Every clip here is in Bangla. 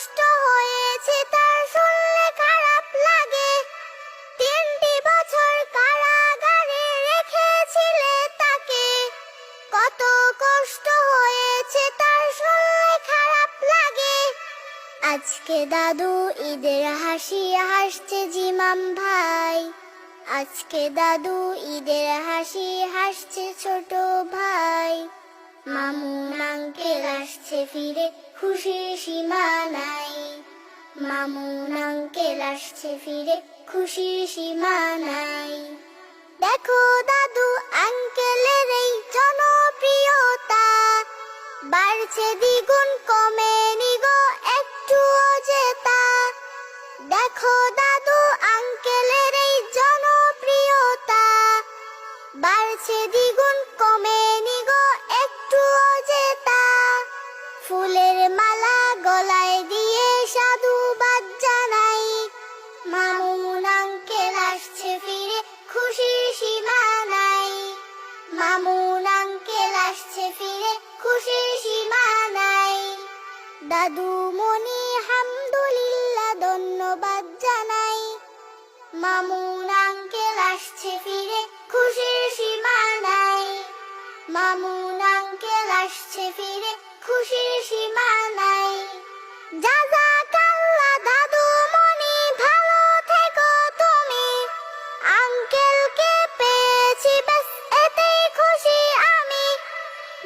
কষ্ট হয়েছে, তার শুনলে খারাপ লাগে। তিনটি বছর কারাগারে রেখেছিলে তাকে। কত কষ্ট হয়েছে, তার শুনলে খারাপ লাগে। আজকে দাদু ঈদের হাসি হাসছে জিমাম ভাই। আজকে দাদু ঈদের হাসি হাসছে ছোট ভাই। আসছে ফিরে খুশির সীমা নাই। মামুন আঙ্কেল আসছে ফিরে খুশির সীমা নাই। দেখো দাদু আঙ্কেলের এই জনপ্রিয়তা। বাড়ছে দ্বিগুণ কমে নিগো একটু অজেতা। দেখো দাদু আঙ্কেলের এই জনপ্রিয়তা। বাড়ছে দ্বিগুণ ফুলের মালা গলায় দিয়ে সাধুবাদ জানাই মামুন আঙ্কেল আসছে ফিরে, খুশির সীমা নাই। মামুন আঙ্কেল আসছে ফিরে, খুশির সীমা নাই। দাদু মনি হামদুলিল্লাহ ধন্যবাদ জানাই মামুন আঙ্কেল আসছে ফিরে, খুশির সীমা নাই। মামুন আঙ্কেল আসছে ফিরে খুশির সীমা নাই জাযাকাল্লাহ দাদু মনি ভালো থেকো তুমি। আঙ্কেলকে পেয়েছি ব্যাস, এতেই খুশি আমি।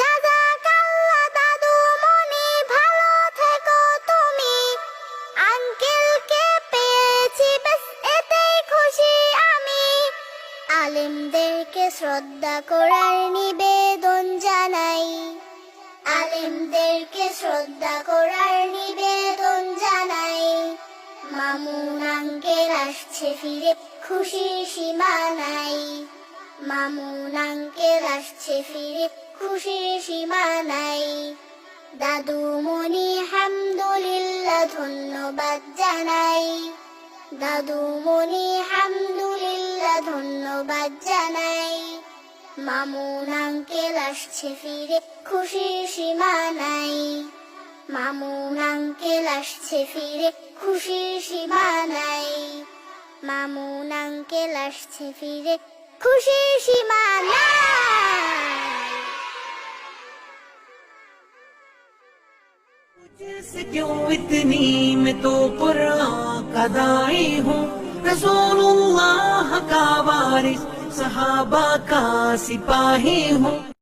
জাযাকাল্লাহ দাদু মনি ভালো থেকো তুমি। আঙ্কেলকে পেয়েছি ব্যাস, এতেই খুশি আমি। আলেমদেরকে শ্রদ্ধা করার নিবেদন জানাই। শ্রদ্ধা করার নিবেদন জানাই। মামুন আঙ্কেল আসছে ফিরে খুশির সীমা নাই। মামুন আঙ্কেল আসছে ফিরে খুশির সীমা নাই। দাদু মনি হামদুলিল্লাহ ধন্যবাদ জানাই। দাদু মনি হামদুলিল্লাহ ধন্যবাদ জানাই। মামুন আঙ্কেল আসছে ফিরে খুশির সীমা নাই। মামুন আঙ্কেল আসছে ফিরে খুশির সীমা নাই মামুন আঙ্কেল আসছে ফিরে খুশির সীমা নাই मुझसे क्यों इतनी मैं तो कुरान का दाई हूँ रसूलुल्लाह का वारिस सहाबा का सिपाही हूँ